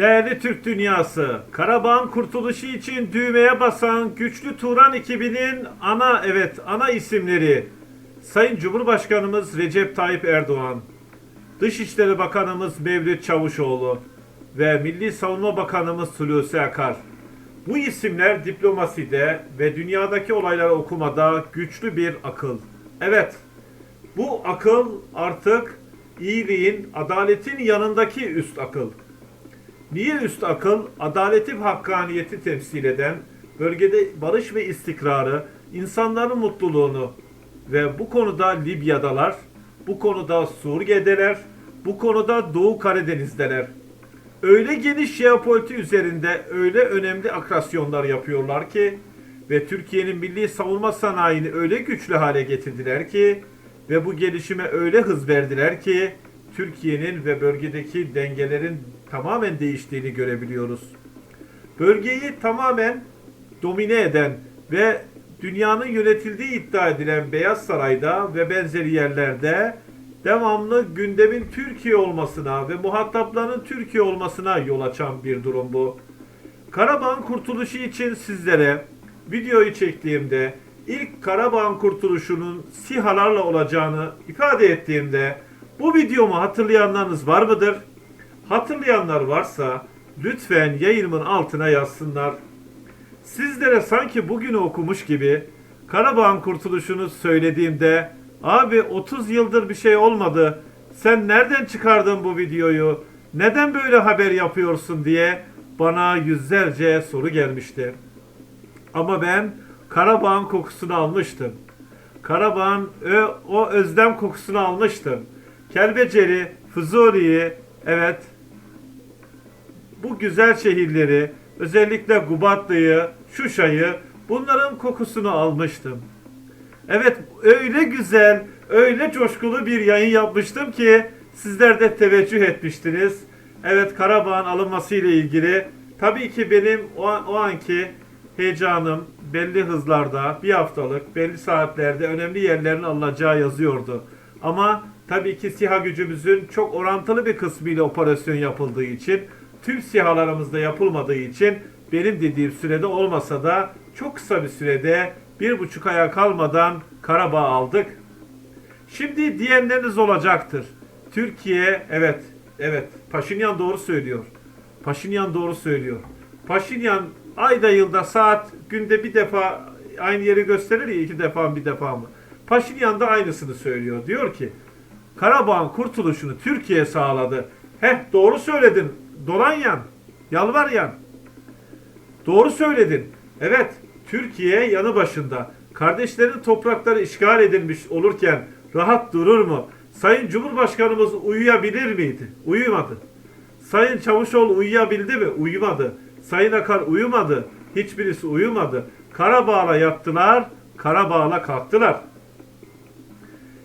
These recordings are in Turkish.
Değerli Türk dünyası, Karabağ'ın kurtuluşu için düğmeye basan güçlü Turan ekibinin ana evet ana isimleri Sayın Cumhurbaşkanımız Recep Tayyip Erdoğan, Dışişleri Bakanımız Mevlüt Çavuşoğlu ve Milli Savunma Bakanımız Hulusi Akar. Bu isimler diplomaside ve dünyadaki olayları okumada güçlü bir akıl. Evet, bu akıl artık iyiliğin, adaletin yanındaki üst akıl. Niye üst akıl? Adaleti ve hakkaniyeti temsil eden, bölgede barış ve istikrarı, insanların mutluluğunu ve bu konuda Libya'dalar, bu konuda Suriye'deler, bu konuda Doğu Karadeniz'deler. Öyle geniş jeopolitik üzerinde öyle önemli akrasyonlar yapıyorlar ki ve Türkiye'nin milli savunma sanayini öyle güçlü hale getirdiler ki ve bu gelişime öyle hız verdiler ki Türkiye'nin ve bölgedeki dengelerin tamamen değiştiğini görebiliyoruz. Bölgeyi tamamen domine eden ve dünyanın yönetildiği iddia edilen Beyaz Saray'da ve benzeri yerlerde devamlı gündemin Türkiye olmasına ve muhatapların Türkiye olmasına yol açan bir durum bu. Karabağ'ın kurtuluşu için sizlere videoyu çektiğimde ilk Karabağ'ın kurtuluşunun SİHA'larla olacağını ifade ettiğimde bu videomu hatırlayanlarınız var mıdır? Hatırlayanlar varsa lütfen yayınımın altına yazsınlar. Sizlere sanki bugünü okumuş gibi Karabağ'ın kurtuluşunu söylediğimde abi 30 yıldır bir şey olmadı. Sen nereden çıkardın bu videoyu? Neden böyle haber yapıyorsun diye bana yüzlerce soru gelmişti. Ama ben Karabağ'ın kokusunu almıştım. Karabağ'ın o özlem kokusunu almıştım. Kelbeceri, Fuzuli'yi, evet bu güzel şehirleri, özellikle Gubatlı'yı, Şuşa'yı bunların kokusunu almıştım. Evet öyle güzel, öyle coşkulu bir yayın yapmıştım ki sizler de teveccüh etmiştiniz. Evet Karabağ'ın alınması ile ilgili tabii ki benim o, o anki heyecanım belli hızlarda, bir haftalık, belli saatlerde önemli yerlerin alınacağı yazıyordu. Ama tabii ki SİHA gücümüzün çok orantılı bir kısmıyla operasyon yapıldığı için, tüm SİHA'larımızda yapılmadığı için benim dediğim sürede olmasa da çok kısa bir sürede bir buçuk aya kalmadan Karabağ aldık. Şimdi diyenleriniz olacaktır. Türkiye evet evet Paşinyan doğru söylüyor. Paşinyan doğru söylüyor. Paşinyan ayda yılda saat günde bir defa aynı yeri gösterir ya iki defa bir defa mı? Paşinyan da aynısını söylüyor. Diyor ki Karabağ'ın kurtuluşunu Türkiye sağladı. Heh doğru söyledin. Dolanyan, Yalvaryan. Doğru söyledin. Evet, Türkiye yanı başında. Kardeşlerin toprakları işgal edilmiş olurken rahat durur mu? Sayın Cumhurbaşkanımız uyuyabilir miydi? Uyumadı. Sayın Çavuşoğlu uyuyabildi mi? Uyumadı. Sayın Akar uyumadı. Hiçbirisi uyumadı. Karabağ'la yattılar, Karabağ'la kalktılar.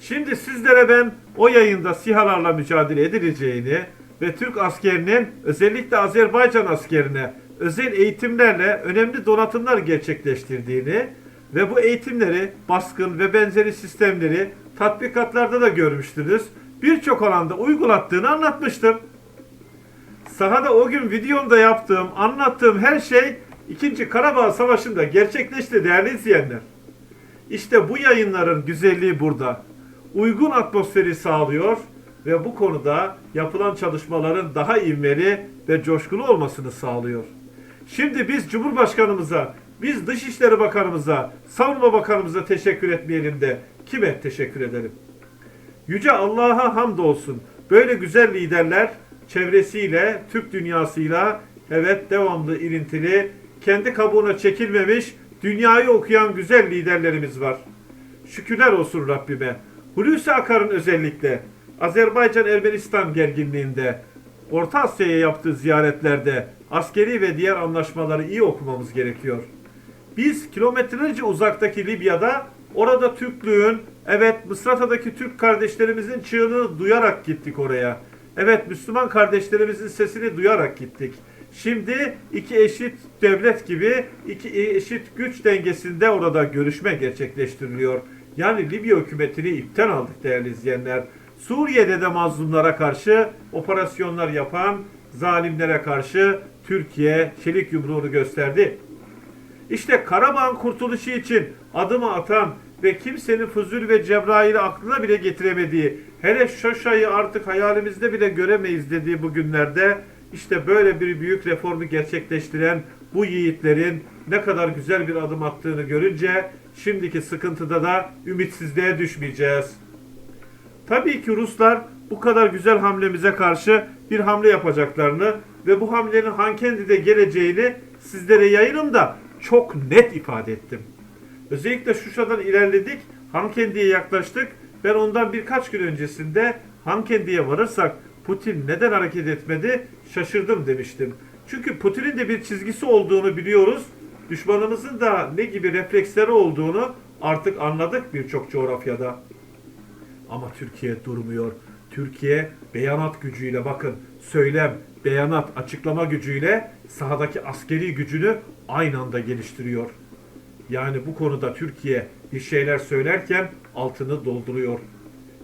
Şimdi sizlere ben o yayında SİHA'larla mücadele edileceğini ve Türk askerinin özellikle Azerbaycan askerine özel eğitimlerle önemli donatımlar gerçekleştirdiğini ve bu eğitimleri baskın ve benzeri sistemleri tatbikatlarda da görmüştünüz. Birçok alanda uygulattığını anlatmıştım. Sahada o gün videomda yaptığım, anlattığım her şey 2. Karabağ Savaşı'nda gerçekleşti değerli izleyenler. İşte bu yayınların güzelliği burada. Uygun atmosferi sağlıyor ve bu konuda yapılan çalışmaların daha ivmeli ve coşkulu olmasını sağlıyor. Şimdi biz Cumhurbaşkanımıza, biz Dışişleri Bakanımıza, Savunma Bakanımıza teşekkür etmeyelim de kime teşekkür edelim? Yüce Allah'a hamdolsun. Böyle güzel liderler çevresiyle, Türk dünyasıyla evet devamlı ilintili, kendi kabuğuna çekilmemiş, dünyayı okuyan güzel liderlerimiz var. Şükürler olsun Rabbime. Hulusi Akar'ın özellikle Azerbaycan-Ermenistan gerginliğinde, Orta Asya'ya yaptığı ziyaretlerde askeri ve diğer anlaşmaları iyi okumamız gerekiyor. Biz kilometrelerce uzaktaki Libya'da orada Türklüğün, evet Mısrata'daki Türk kardeşlerimizin çığlığını duyarak gittik oraya. Evet Müslüman kardeşlerimizin sesini duyarak gittik. Şimdi iki eşit devlet gibi iki eşit güç dengesinde orada görüşme gerçekleştiriliyor. Yani Libya hükümetini ipten aldık değerli izleyenler. Suriye'de de mazlumlara karşı operasyonlar yapan zalimlere karşı Türkiye çelik yumruğunu gösterdi. İşte Karabağ'ın kurtuluşu için adımı atan ve kimsenin Fuzul ve Cebrail'i aklına bile getiremediği, hele Şoşa'yı artık hayalimizde bile göremeyiz dediği bu günlerde işte böyle bir büyük reformu gerçekleştiren bu yiğitlerin ne kadar güzel bir adım attığını görünce şimdiki sıkıntıda da ümitsizliğe düşmeyeceğiz. Tabii ki Ruslar bu kadar güzel hamlemize karşı bir hamle yapacaklarını ve bu hamlenin Hankendi'de geleceğini sizlere yayınımda çok net ifade ettim. Özellikle Şuşa'dan ilerledik, Hankendi'ye yaklaştık. Ben ondan birkaç gün öncesinde Hankendi'ye varırsak Putin neden hareket etmedi şaşırdım demiştim. Çünkü Putin'in de bir çizgisi olduğunu biliyoruz. Düşmanımızın da ne gibi refleksleri olduğunu artık anladık birçok coğrafyada. Ama Türkiye durmuyor. Türkiye beyanat gücüyle bakın söylem, beyanat, açıklama gücüyle sahadaki askeri gücünü aynı anda geliştiriyor. Yani bu konuda Türkiye bir şeyler söylerken altını dolduruyor.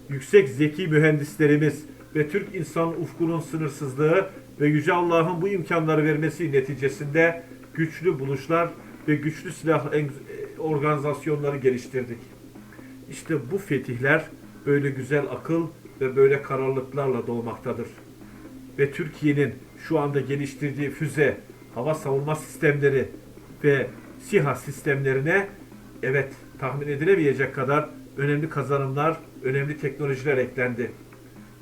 Yüksek zeki mühendislerimiz ve Türk insan ufkunun sınırsızlığı ve Yüce Allah'ın bu imkanları vermesi neticesinde güçlü buluşlar ve güçlü silah en- organizasyonları geliştirdik. İşte bu fetihler böyle güzel akıl ve böyle kararlılıklarla doğmaktadır. Ve Türkiye'nin şu anda geliştirdiği füze, hava savunma sistemleri ve SİHA sistemlerine evet tahmin edilemeyecek kadar önemli kazanımlar, önemli teknolojiler eklendi.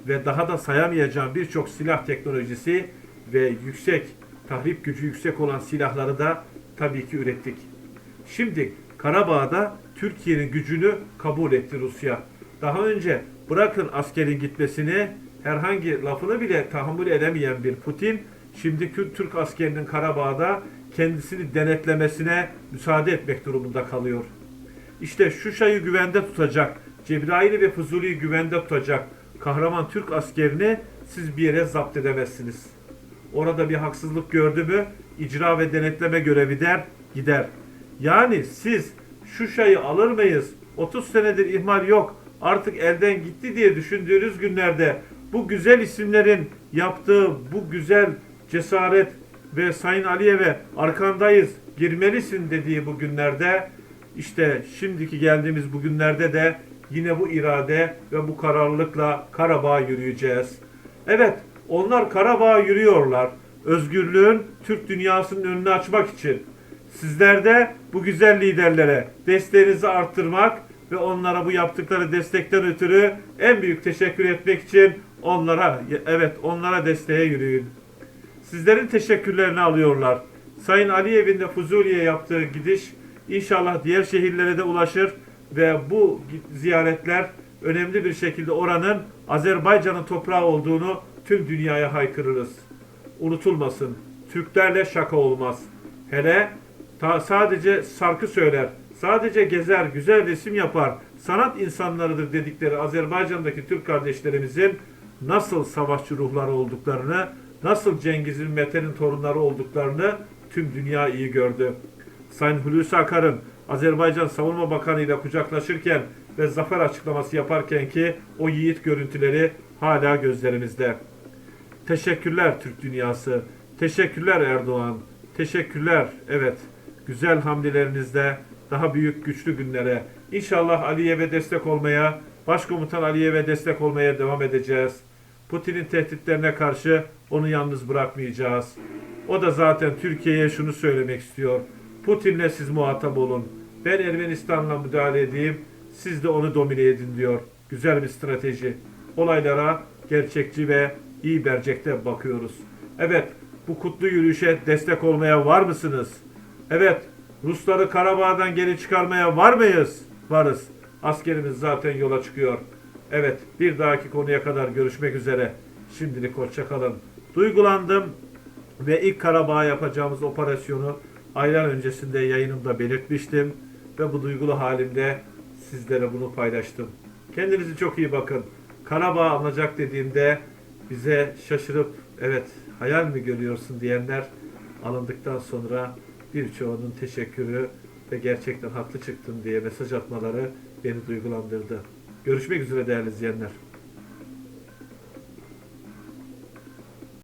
Ve daha da sayamayacağım birçok silah teknolojisi ve yüksek tahrip gücü yüksek olan silahları da tabii ki ürettik. Şimdi Karabağ'da Türkiye'nin gücünü kabul etti Rusya. Daha önce bırakın askerin gitmesini herhangi lafını bile tahammül edemeyen bir Putin şimdi Türk askerinin Karabağ'da kendisini denetlemesine müsaade etmek durumunda kalıyor. İşte Şuşa'yı güvende tutacak, Cebrail'i ve Fuzuli'yi güvende tutacak kahraman Türk askerini siz bir yere zapt edemezsiniz. Orada bir haksızlık gördü mü icra ve denetleme görevi der gider. Yani siz Şuşa'yı alır mıyız? 30 senedir ihmal yok. Artık elden gitti diye düşündüğünüz günlerde bu güzel isimlerin yaptığı bu güzel cesaret ve Sayın Aliyev'e arkandayız girmelisin dediği bu günlerde işte şimdiki geldiğimiz bugünlerde de yine bu irade ve bu kararlılıkla Karabağ'a yürüyeceğiz. Evet, onlar Karabağ'a yürüyorlar. Özgürlüğün Türk dünyasının önünü açmak için. Sizler de bu güzel liderlere desteğinizi arttırmak ve onlara bu yaptıkları destekten ötürü en büyük teşekkür etmek için onlara evet onlara desteğe yürüyün. Sizlerin teşekkürlerini alıyorlar. Sayın Aliyev'in de Fuzuli'ye yaptığı gidiş inşallah diğer şehirlere de ulaşır ve bu ziyaretler önemli bir şekilde oranın Azerbaycan'ın toprağı olduğunu tüm dünyaya haykırırız. Unutulmasın. Türklerle şaka olmaz. Hele ta sadece şarkı söyler, sadece gezer, güzel resim yapar, sanat insanlarıdır dedikleri Azerbaycan'daki Türk kardeşlerimizin nasıl savaşçı ruhları olduklarını, nasıl Cengiz Ümmet'in torunları olduklarını tüm dünya iyi gördü. Sayın Hulusi Akar'ın Azerbaycan Savunma Bakanı ile kucaklaşırken ve zafer açıklaması yaparken ki o yiğit görüntüleri hala gözlerimizde. Teşekkürler Türk dünyası. Teşekkürler Erdoğan. Teşekkürler. Evet. Güzel hamlelerinizde daha büyük güçlü günlere. İnşallah Aliyev'e destek olmaya, Başkomutan Aliyev'e destek olmaya devam edeceğiz. Putin'in tehditlerine karşı onu yalnız bırakmayacağız. O da zaten Türkiye'ye şunu söylemek istiyor. Putin'le siz muhatap olun. Ben Ermenistan'la müdahale edeyim. Siz de onu domine edin diyor. Güzel bir strateji. Olaylara gerçekçi ve iyi bercekte bakıyoruz. Evet, bu kutlu yürüyüşe destek olmaya var mısınız? Evet, Rusları Karabağ'dan geri çıkarmaya var mıyız? Varız. Askerimiz zaten yola çıkıyor. Evet, bir dahaki konuya kadar görüşmek üzere. Şimdilik hoşçakalın. Duygulandım ve ilk Karabağ yapacağımız operasyonu aylar öncesinde yayınımda belirtmiştim ve bu duygulu halimde sizlere bunu paylaştım. Kendinize çok iyi bakın. Karabağ alınacak dediğimde bize şaşırıp evet hayal mi görüyorsun diyenler alındıktan sonra birçoğunun teşekkürü ve gerçekten haklı çıktın diye mesaj atmaları beni duygulandırdı. Görüşmek üzere değerli izleyenler.